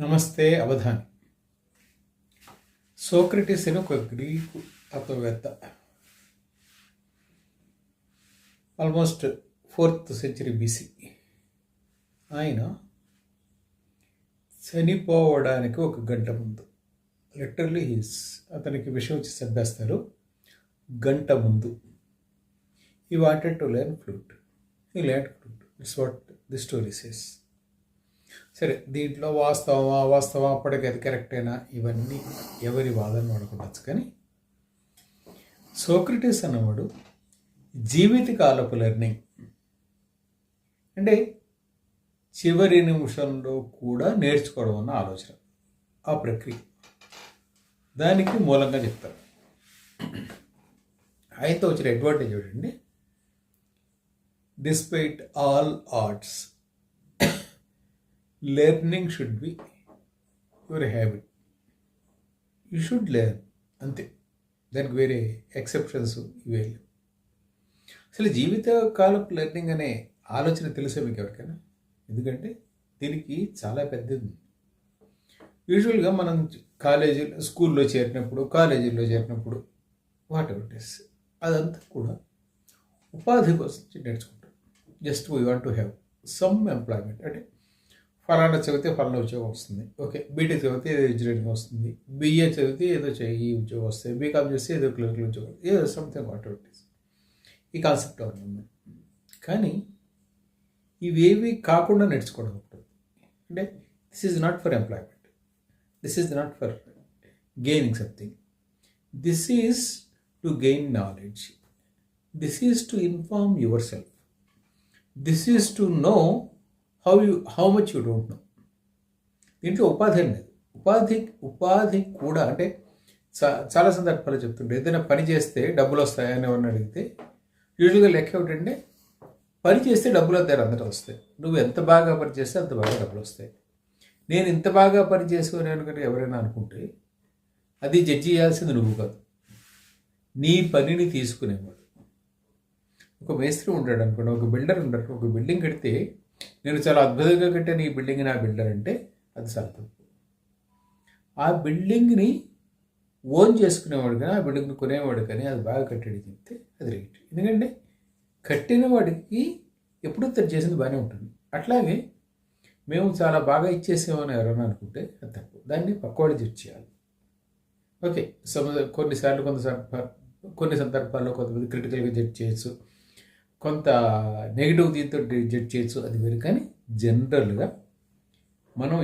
నమస్తే అవధాని. సోక్రటిస్ అని ఒక గ్రీకు తత్వవేత్త ఆల్మోస్ట్ ఫోర్త్ సెంచరీ బీసీ. ఆయన చనిపోవడానికి ఒక గంట ముందు లిటరలీ హీస్ అతనికి విషయం వచ్చి చంపేస్తారు గంట ముందు. He wanted to learn flute he learn flute it's what the story says సరే దీంట్లో వాస్తవం అవాస్తవం అప్పటికి అది కరెక్టేనా ఇవన్నీ ఎవరి వాదన వాడుకుండొచ్చు కానీ సోక్రటీస్ అన్నవాడు జీవితకాలపు లెర్నింగ్ అంటే చివరి నిమిషంలో కూడా నేర్చుకోవడం అన్న ఆలోచన ఆ ప్రక్రియ. దానికి మూలంగా చెప్తారు. ఆయనతో వచ్చిన అడ్వాంటేజ్ చూడండి. Despite all arts learning should be your habit you should learn అంతే. దానికి వేరే ఎక్సెప్షన్స్ ఇవే లేవు. అసలు జీవితకాలపు లెర్నింగ్ అనే ఆలోచన తెలుసే మీకు ఎవరికైనా? ఎందుకంటే దీనికి చాలా పెద్దది. యూజువల్గా మనం కాలేజీ స్కూల్లో చేరినప్పుడు కాలేజీలో చేరినప్పుడు వాట్ ఎవర్ ఇస్ అదంతా కూడా ఉపాధి కోసం నేర్చుకుంటాం. Just we want to have some employment అంటే ఫలానా చదివితే ఫలానా ఉద్యోగం వస్తుంది. ఓకే. బీటెక్ చదివితే ఏదో ఇంజనీరింగ్ వస్తుంది. బీఏ చదివితే ఏదో ఈ ఉద్యోగం వస్తుంది. బీకామ్ చేస్తే ఏదో క్లినికల్ ఉద్యోగం ఏదో సంథింగ్ వాట్ ఇస్ ఈ కాన్సెప్ట్ ఉంది. కానీ ఇవేవి కాకుండా నేర్చుకోవడం ఉంటుంది అంటే this is not for employment this is not for gaining something this is to gain knowledge this is to inform yourself this is to know how you how much you don't know దీంట్లో ఉపాధి అనేది ఉపాధి ఉపాధి కూడా అంటే చాలా సందర్భాలు చెప్తుంటే ఏదైనా పని చేస్తే డబ్బులు వస్తాయని ఎవరిని అడిగితే యూజువల్గా లెక్క ఏమిటంటే పని చేస్తే డబ్బులు వస్తాయి అందరూ వస్తాయి. నువ్వు ఎంత బాగా పని చేస్తే అంత బాగా డబ్బులు వస్తాయి. నేను ఇంత బాగా పని చేసుకుని అనుకుంటే ఎవరైనా అనుకుంటే అది జడ్జి చేయాల్సింది నువ్వు కాదు. నీ పనిని తీసుకునేవాడు. ఒక మేస్త్రి ఉంటాడు అనుకోండి ఒక బిల్డర్ ఉంటాడు. ఒక బిల్డింగ్ కడితే నేను చాలా అద్భుతంగా కట్టాను ఈ బిల్డింగ్ నా బిల్డర్ అంటే అది సరిపోదు తప్పు ఆ బిల్డింగ్ని ఓన్ చేసుకునేవాడు కానీ ఆ బిల్డింగ్ని కొనేవాడు కానీ అది బాగా కట్టాడు చెప్తే అది రైట్. ఎందుకంటే కట్టిన వాడికి ఎప్పుడూ తను చేసింది బాగానే ఉంటుంది. అట్లాగే మేము చాలా బాగా ఇచ్చేసామని ఎవరైనా అనుకుంటే అది తప్పు. దాన్ని పక్కవాడు జడ్జ్ చేయాలి. ఓకే సమ కొన్నిసార్లు కొంత కొన్ని సందర్భాల్లో కొంతమంది క్రిటికల్గా జడ్జ్ చేయొచ్చు. కొంత నెగిటివ్ దీంతో జడ్జ్ చేయొచ్చు అది వేరు. కానీ జనరల్గా మనం